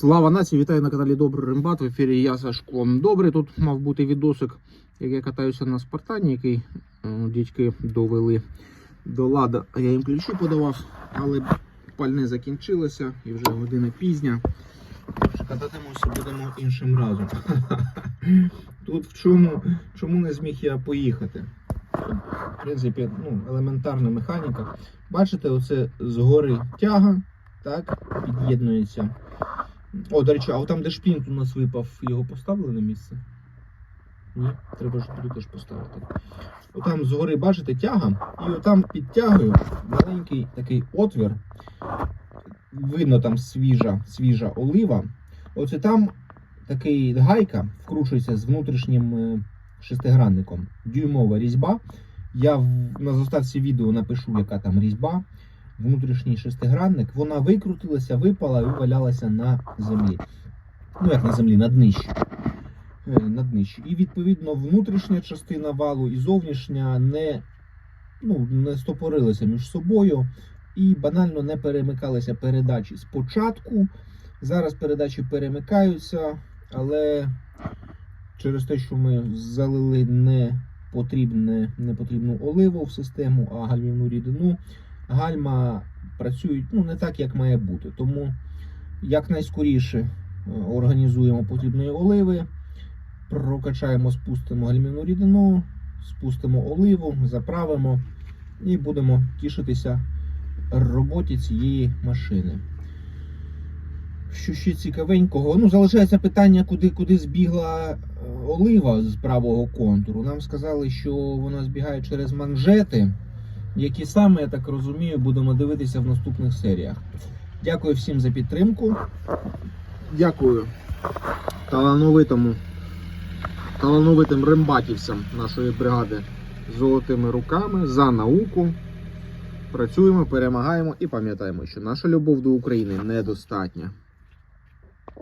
Слава нації! Вітаю на каналі Добрий Римбат. В ефірі я Сашко Добрий. Тут мав бути відосик, як я катаюся на Спартані, який дядьки довели до лада. А я їм ключі подавав, але пальне закінчилося і вже година пізня. Тож Кататимуся будемо іншим разом. Тут в чому, чому не зміг я поїхати? В принципі, ну, елементарна механіка. Бачите, оце згори тяга, так, під'єднується. О, до речі, а там, де шпінт у нас випав, його поставили на місце? Ні, треба ж туди теж поставити. Отам згори, бачите, тяга, і отам під тягою маленький такий отвір. Видно там свіжа, свіжа олива. Оце там такий гайка вкручується з внутрішнім е, шестигранником. Дюймова різьба. Я на заставці відео напишу, яка там різьба. Внутрішній шестигранник. Вона викрутилася, випала і валялася на землі. Ну, як на землі, на днищі. Е, На днищі. І відповідно внутрішня частина валу і зовнішня не, ну, не стопорилися між собою і банально не перемикалися передачі спочатку. Зараз передачі перемикаються, але через те, що ми залили не потрібне, непотрібну оливу в систему, а гальмівну рідину, гальма працюють ну, не так, як має бути. Тому якнайскоріше е, організуємо потрібної оливи, прокачаємо, спустимо гальмівну рідину, спустимо оливу, заправимо і будемо тішитися роботі цієї машини. Що ще цікавенького? Ну, залишається питання, куди, куди збігла е, олива з правого контуру. Нам сказали, що вона збігає через манжети, які саме, я так розумію, будемо дивитися в наступних серіях. Дякую всім за підтримку. Дякую талановитому, талановитим рембатівцям нашої бригади з золотими руками за науку. Працюємо, перемагаємо і пам'ятаємо, що наша любов до України недостатня.